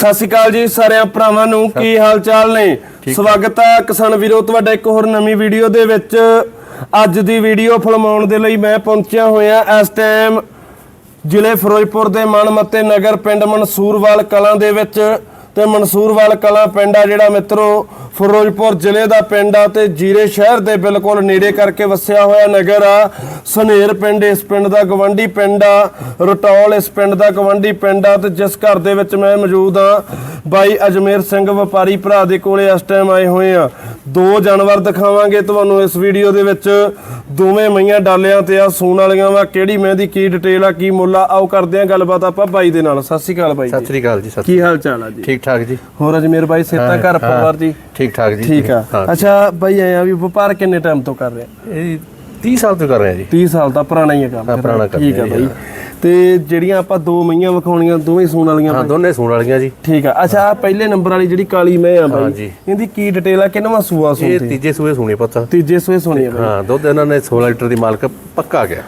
ਸਤਿ ਸ਼੍ਰੀ ਅਕਾਲ ਜੀ ਸਾਰਿਆਂ ਭਰਾਵਾਂ ਨੂੰ ਕੀ ਹਾਲ ਚਾਲ ਨੇ? ਸਵਾਗਤ ਹੈ ਕਿਸਾਨ ਵੀਰੋ ਤੁਹਾਡਾ ਇੱਕ ਹੋਰ ਨਵੀਂ ਵੀਡੀਓ ਦੇ ਵਿੱਚ। ਅੱਜ ਦੀ ਵੀਡੀਓ ਫਿਲਮਾਉਣ ਦੇ ਲਈ ਮੈਂ ਪਹੁੰਚਿਆ ਹੋਇਆ ਇਸ ਟਾਈਮ ਜ਼ਿਲ੍ਹੇ ਫਿਰੋਜ਼ਪੁਰ ਦੇ ਮਨਮੱਤੇ ਨਗਰ ਪਿੰਡ ਮਨਸੂਰਵਾਲ ਕਲਾਂ ਦੇ ਵਿੱਚ। ਤੇ ਮਨਸੂਰਵਾਲ ਕਲਾਂ ਪਿੰਡ ਆ ਜਿਹੜਾ ਮਿੱਤਰੋ, ਫਿਰੋਜ਼ਪੁਰ ਜ਼ਿਲ੍ਹੇ ਦਾ ਪਿੰਡ ਆ ਤੇ ਜੀਰੇ ਸ਼ਹਿਰ ਦੇ ਬਿਲਕੁਲ ਨੇੜੇ ਕਰਕੇ ਵਸਿਆ ਹੋਇਆ ਨਗਰ ਆ। ਸਨੇਰ ਪਿੰਡ ਇਸ ਪਿੰਡ ਦਾ, ਗਵੰਡੀ ਪਿੰਡ ਆ। ਰਟੌਲ ਇਸ ਪਿੰਡ ਦਾ, ਗਵੰਡੀ ਪਿੰਡ ਆ ਤੇ ਜਿਸ ਘਰ ਦੇ ਵਿੱਚ ਮੈਂ ਮੌਜੂਦ ਆ। ਬਾਈ ਅਜਮੇਰ ਸਿੰਘ ਵਪਾਰੀ ਭਰਾ ਦੇ ਕੋਲੇ ਇਸ ਟਾਈਮ ਆਏ ਹੋਏ ਆ। ਦੋ ਜਾਨਵਰ ਦਿਖਾਵਾਂਗੇ ਤੁਹਾਨੂੰ ਇਸ ਵੀਡੀਓ ਦੇ ਵਿੱਚ। ਦੋਵੇਂ ਮਈਆਂ ਡਾਲਿਆਂ ਤੇ ਆ ਸੂਣ ਵਾਲੀਆਂ ਵਾ। ਕਿਹੜੀ ਮੈਂ ਦੀ ਕੀ ਡਿਟੇਲ ਆ ਕੀ ਮੁੱਲ ਆ ਆਓ ਕਰਦੇ ਆ ਗੱਲਬਾਤ ਆਪਾਂ ਬਾਈ ਦੇ ਨਾਲ। ਸਤਿ ਸ਼੍ਰੀ ਅਕਾਲ ਬਾਈ ਸਤਿ ਸ੍ਰੀ ਅਕਾਲ ਜੀ ਸਤਿ ਕੀ ਹਾਲ ਚਾਲ ਆ ਜੀ? ਠੀਕ ਠਾਕ ਜੀ। ਹੋਰ ਅਜਮੇਰ ਬਾਈ ਸੇਤਾ ਘਰ ਪਰਿਵਾਰ ਜੀ? ਠੀਕ ਠਾਕ ਜੀ ਠੀਕ ਆ। ਅੱਛਾ ਬਾਈ ਆਇਆ ਵੀ ਵਪਾਰ ਕਿੰਨੇ ਟਾਈਮ ਤੋਂ ਕਰ ਰਿਹਾ ਇਹ 30 ਸਾਲ ਤੋਂ ਕਰ ਰਹੇ ਆ ਜੀ। 30 ਸਾਲ ਦਾ ਪੁਰਾਣਾ ਹੀ ਕੰਮ ਠੀਕ ਆ ਬਾਈ। ਤੇ ਜਿਹੜੀਆਂ ਆਪਾਂ ਦੋ ਮਈਆਂ ਵਿਖਾਉਣੀਆਂ ਦੋਵੇਂ ਸੂਣ ਵਾਲੀਆਂ ਹਾਂ ਦੋਨੇ ਸੂਣ ਵਾਲੀਆਂ ਜੀ। ਠੀਕ ਆ। ਅੱਛਾ ਆਹ ਪਹਿਲੇ ਨੰਬਰ ਵਾਲੀ ਜਿਹੜੀ ਕਾਲੀ ਮੈਂ ਆ ਬਾਈ। ਇਹਦੀ ਕੀ ਡਿਟੇਲ ਆ? ਕਿੰਨਵਾ ਸੂਆ ਇਹ ਸੂਤੇ ਤੀਜੇ ਸੂਏ ਸੂਣੇ ਪੁੱਤ। ਤੀਜੇ ਸੂਏ ਸੁਣੀ ਆ ਹਾਂ ਦੁੱਧ ਇਹਨਾਂ ਨੇ 16 ਲੀਟਰ ਦੀ ਮਾਲਕ ਪੱਕਾ ਗਿਆ।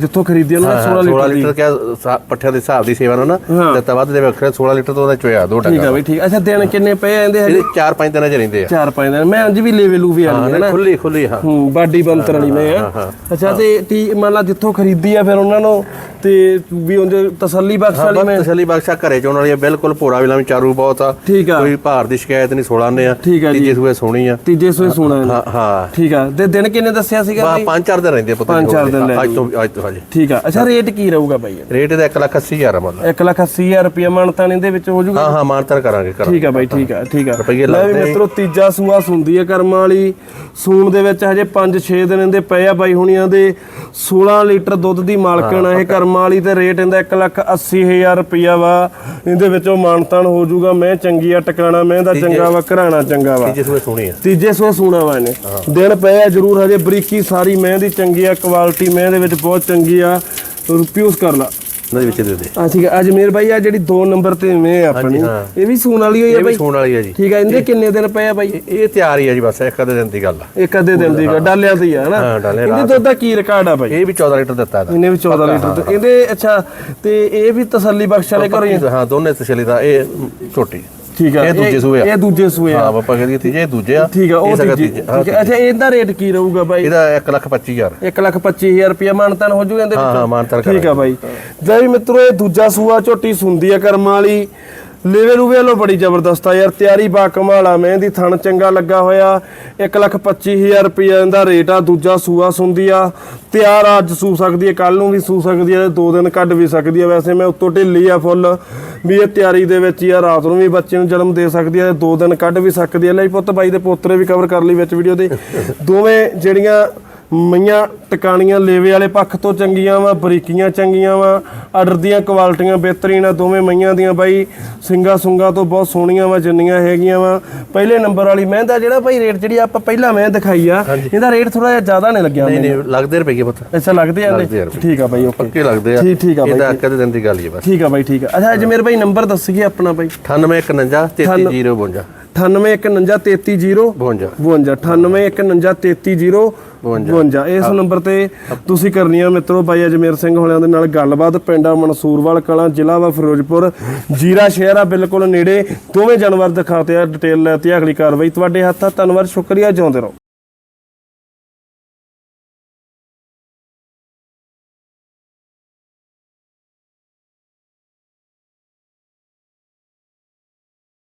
ਜਿੱਥੋਂ ਖਰੀਦੀ ਉਹਨਾਂ 16 16 ਲੀਟਰ ਦੀ। ਲੀਟਰ ਕਿਆ ਪੱਠਿਆਂ ਦੇ ਹਿਸਾਬ ਦੀ ਸੇਵਾ ਨਾਲ ਨਾ ਹਾਂ। ਤੇ ਤਾਂ ਵੱਧ ਦੇ ਵੱਖਰੇ 16 ਲੀਟਰ ਤੋਂ ਉਹਦਾ ਚੋਇਆ ਦੋ ਠੀਕ ਟਕਾ ਆ ਬਾਈ ਠੀਕ ਅੱਛਾ ਦਿਨ ਕਿੰਨੇ ਪਏ ਆ ਇਹਦੇ ਹਜੇ? ਇਹਦੇ 4-5 ਦਿਨਾਂ ਚ ਰਹਿੰਦੇ ਆ। ਚਾਰ ਪੰਜ ਦਿਨ। ਮੈਂ ਅੰਜ ਵੀ ਲੇਵੇ ਲੂਵੇ ਹੈ ਨਾ। ਖੁੱਲੀ ਖੁੱਲੀ ਹਾਂ। ਹੂੰ ਬਾਡੀ ਬੰਤਰ ਵਾਲੀ ਮੈਂ ਆ। ਅੱਛਾ ਤੇ ਮੰਨ ਲਾ ਜਿੱਥੋਂ ਖਰੀਦੀ ਆ ਫਿਰ ਉਹਨਾਂ ਨੂੰ ਤੇ ਵੀ ਉਂਝ ਤਸੱਲੀ ਬਖਸ਼ ਵਾਲੀ ਮੈਂ ਤਸਲੀ ਬਖਸ਼ਾ ਘਰੇ ਚੋਣ ਵਾਲੀ ਬਿਲਕੁਲ ਭੋਰਾ ਵੀ ਲਾਵੇਂ ਚਾਰੂ ਬਹੁਤ ਆ। ਠੀਕ ਆ। ਕੋਈ ਭਾਰ ਦੀ ਸ਼ਿਕਾਇਤ ਨਹੀਂ 16 ਨੇ ਆ। ਤੀਜੇ ਸੂਏ ਸੋਣੀ ਆ। ਤੀਜੇ ਸੂਏ ਸੁਣਾ ਹਾਂ ਹਾਂ। ਠੀਕ ਆ। ਤੇ ਦਿਨ ਕਿੰਨੇ ਦੱਸਿਆ ਸੀਗਾ ਬਾਈ ਪੰਜ ਚਾਰ ਦਿਨ ਰਹਿੰਦੇ ਪੁੱਤ ਪੰਜ ਚਾਰ ਦਿਨ ਲੈ ਅੱਜ ਤੋਂ ਅੱਜ ਤੋਂ ਹਾਂਜੀ। ਠੀਕ ਆ। ਅੱਛਾ ਰੇਟ ਕੀ ਰਹੂਗਾ ਬਾਈ ਰੇਟ ਇਹਦਾ 1 ਲੱਖ 80 ਹਜ਼ਾਰ ਮਤਲਬ 1 ਲੱਖ 80 ਹਜ਼ਾਰ ਰੁਪਏ ਮਾਨਤਾਨ ਇਹਦੇ ਵਿੱਚ ਹੋ ਜਾਊਗਾ ਹਾਂ ਹਾਂ ਮਾਨਤਰ ਕਰਾਂਗੇ ਕਰਾਂਗੇ। ਠੀਕ ਆ ਬਾਈ ਠੀਕ ਆ ਠੀਕ ਆ। ਲੈ ਵੀ ਮਿੱਤਰੋ ਤੀਜਾ ਸੂਆ ਸੁੰਦੀ ਆ ਕਰਮਾਂ ਵਾਲੀ। ਸੂਣ ਦੇ ਵਿੱਚ ਹਜੇ 5-6 ਦਿਨ ਇਹਦੇ ਪਏ ਆ ਬਾਈ ਹੁਣੀਆਂ ਦੇ। 16 ਲੀਟਰ ਦੁੱਧ ਦੀ ਮਾਲਕਣ ਆ ਇਹ ਕਰਮਾਂ ਵਾਲੀ ਤੇ ਰੇਟ ਇਹਦਾ 1 ਲੱਖ 80 ਹਜ਼ਾਰ ਰੁਪਿਆ ਵਾ। ਇਹਦੇ ਵਿੱਚੋਂ ਮਾਨਤਾਨ ਹੋ ਜਾਊਗਾ ਮੈਂ ਚੰਗੀ ਆ ਟਿਕਾਣਾ ਮੈਂ ਦਾ ਚੰਗਾ ਵਾ ਘਰਾਣਾ ਚੰਗਾ ਵਾ। ਤੀਜੇ ਸੂਏ ਸੋਣੀ ਆ। ਤੀਜੇ ਸੂਏ ਸੂਣਾ ਵਾ ਇਹਨੇ। ਦਿਨ ਪਏ ਆ ਜ਼ਰੂਰ ਹਜੇ ਬਰੀਕੀ ਸਾਰੀ ਮੈਂ ਦੀ ਚੰਗੀ ਆ ਕੁਆਲਿਟੀ ਮੈਂ ਦੇ ਵਿੱਚ ਬਹੁਤ ਚੰਗੀ ਆ। ਪਿਊਸ ਕਰ ਲਾ। ਇਹਨਾਂ ਦੇ ਵਿੱਚ ਦੇ ਦੇ। ਆ ਠੀਕ ਆ ਅਜਮੇਰ ਬਾਈ ਆ ਜਿਹੜੀ 2 ਨੰਬਰ ਤੇ ਮੈਂ ਆਪਣੀ ਹਾਂ। ਇਹ ਵੀ ਸੂਣ ਵਾਲੀ ਹੋਈ ਇਹ ਵੀ ਬਾਈ? ਸੋਣ ਵਾਲੀ ਆ ਜੀ। ਠੀਕ ਆ ਇਹਦੇ ਕਿੰਨੇ ਦਿਨ ਪਏ ਆ ਬਾਈ? ਇਹ- ਤਿਆਰ ਹੀ ਆ ਜੀ ਬਸ ਇੱਕ ਅੱਧੇ ਦਿਨ ਦੀ ਗੱਲ ਆ। ਇੱਕ ਅੱਧੇ ਦਿਨ ਦੀ ਗਾ, ਡਾਲਿਆਂ ਹਨਾ? ਹਾਂ, ਡਾਲਿਆਂ ਇਹਦੇ ਦੁੱਧ ਦਾ ਕੀ ਰਿਕਾਰਡ ਆ ਬਾਈ? ਇਹ ਵੀ 14 ਲੀਟਰ ਦਿੱਤਾ ਇਹਦਾ। ਇਹਨੇ ਵੀ 14 ਲੀਟਰ ਤੇ ਇਹਦੇ ਅੱਛਾ ਤੇ ਇਹ ਵੀ ਤਸੱਲੀ ਬਖਸ਼ ਵਾਲੇ ਘਰੋਂ ਹੀ? ਹਾਂ ਦੋਨੇ ਤਸਲੀ ਦਾ ਇਹ ਛੋਟੀ। ਠੀਕ ਆ ਇਹ ਦੂਜੇ ਸੂਏ ਆ। ਇਹ ਦੂਜੇ ਸੂਏ ਆ। ਹਾਂ ਪਾਪਾ ਕਹਿੰਦੀ ਤੀਜੇ ਇਹ ਦੂਜੇ ਆ। ਠੀਕ ਆ ਉਹ ਤੀਜੇ ਠੀਕ ਆ। ਅੱਛਾ ਇਹਦਾ ਰੇਟ ਕੀ ਰਹੂਗਾ ਬਾਈ? ਇਹਦਾ 1 ਲੱਖ 25 ਹਜ਼ਾਰ। 1 ਲੱਖ 25000 ਰੁਪਏ ਮਾਨਤਨ ਹੋ ਜੂਗਾ ਇਹਦੇ ਵਿੱਚ? ਹਾਂ ਮਾਨਤਰ ਠੀਕ ਆ ਬਾਈ। ਜੈ ਮਿੱਤਰੋ ਇਹ ਦੂਜਾ ਸੂਆ ਝੋਟੀ ਸੁੰਦੀ ਆ ਕਰਮਾਂ ਵਾਲੀ। ਲੇਵੇ ਲੂਵੇ ਲੋ ਬੜੀ ਜ਼ਬਰਦਸਤ ਆ ਯਾਰ, ਤਿਆਰੀ ਬਾ ਕਮਾਲਾ ਮੈਂ ਦੀ ਥਣ ਚੰਗਾ ਲੱਗਾ ਹੋਇਆ। 125000 ਰੁਪਏ ਦਾ ਰੇਟ ਆ, ਦੂਜਾ ਸੂਆ ਸੁੰਦੀ ਆ। ਤਿਆਰ ਅੱਜ ਸੂ ਸਕਦੀ ਹੈ ਕੱਲ ਨੂੰ ਵੀ ਸੂ ਸਕਦੀ ਹੈ ਦੋ ਦਿਨ ਕੱਢ ਵੀ ਸਕਦੀ ਹੈ ਵੈਸੇ ਮੈਂ ਉੱਤੋਂ ਢਿੱਲੀ ਆ ਫੁੱਲ, ਵੀ ਇਹ ਤਿਆਰੀ ਦੇ ਵਿੱਚ ਹੀ ਆ, ਰਾਤ ਨੂੰ ਵੀ ਬੱਚੇ ਨੂੰ ਜਨਮ ਦੇ ਸਕਦੀ ਹੈ ਦੋ ਦਿਨ ਕੱਢ ਵੀ ਸਕਦੀ ਹੈ ਲਈ ਪੁੱਤ, ਬਾਈ ਦੇ ਪੋਤਰੇ ਵੀ ਕਵਰ ਕਰ ਲਈ ਵਿੱਚ ਵੀਡੀਓ ਦੇ। ਦੋਵੇਂ ਜਿਹੜੀਆਂ ਮਈਆਂ ਟਿਕਾਣੀਆਂ ਲੇਵੇ ਵਾਲੇ ਪੱਖ ਤੋਂ ਚੰਗੀਆਂ ਵਾ ਬਰੀਕੀਆਂ ਚੰਗੀਆਂ ਵਾ ਆਰਡਰ ਦੀਆਂ ਕੁਆਲਟੀਆਂ ਬਿਹਤਰੀਨ ਆ ਦੋਵੇਂ ਮਈਆਂ ਦੀਆਂ ਬਾਈ। ਸਿੰਗਾ ਸੁੰਗਾ ਤੋਂ ਬਹੁਤ ਸੋਹਣੀਆਂ ਵਾ ਜਿੰਨੀਆਂ ਹੈਗੀਆਂ ਵਾ। ਪਹਿਲੇ ਨੰਬਰ ਵਾਲੀ ਮੈਂ ਦਾ ਜਿਹੜਾ ਭਾਈ ਰੇਟ ਜਿਹੜੀ ਆਪਾਂ ਪਹਿਲਾਂ ਮੈਂ ਦਿਖਾਈ ਆ ਇਹਦਾ ਰੇਟ ਥੋੜਾ ਜਿਹਾ ਜ਼ਿਆਦਾ ਨਹੀਂ ਲੱਗਿਆ ਨਹੀਂ ਨਹੀਂ ਲੱਗਦੇ ਰੁਪਏ ਪੁੱਤ? ਅੱਛਾ ਲੱਗਦੇ ਆ ਨੇ। ਠੀਕ ਆ ਬਾਈ ਪੱਕੇ ਲੱਗਦੇ ਆ। ਠੀਕ ਠੀਕ ਆ ਬਾਈ ਇਹਦਾ ਅੱਧੇ ਦਿਨ ਦੀ ਗੱਲ ਹੀ ਬਸ। ਠੀਕ ਆ ਬਾਈ ਠੀਕ ਆ। ਅੱਛਾ ਅੱਜ ਮੇਰੇ ਬਾਈ ਨੰਬਰ ਦੱਸੀਏ ਆਪਣਾ ਬਾਈ। 9851 33052 98193330 52 98193330 52 ਇਸ ਨੰਬਰ ਤੇ ਤੁਸੀਂ ਕਰਨੀ ਆ ਮਿੱਤਰੋ ਬਾਈ ਅਜਮੇਰ ਸਿੰਘ ਹੋਲਿਆਂ ਦੇ ਨਾਲ ਗੱਲਬਾਤ ਪਿੰਡਾ ਮਨਸੂਰਵਾਲ ਕਲਾਂ ਜ਼ਿਲ੍ਹਾ ਵਾ ਫਿਰੋਜ਼ਪੁਰ। ਜੀਰਾ ਸ਼ਹਿਰ ਆ ਬਿਲਕੁਲ ਨੇੜੇ। ਦੋਵੇਂ ਜਾਨਵਰ ਦਿਖਾਤੇ ਆ ਡਿਟੇਲ ਲੈਤੀ ਅਗਲੀ ਕਾਰਵਾਈ ਤੁਹਾਡੇ ਹੱਥ। ਧੰਨਵਾਦ ਸ਼ੁਕਰੀਆ ਜਿਉਂਦੇ ਰਹੋ।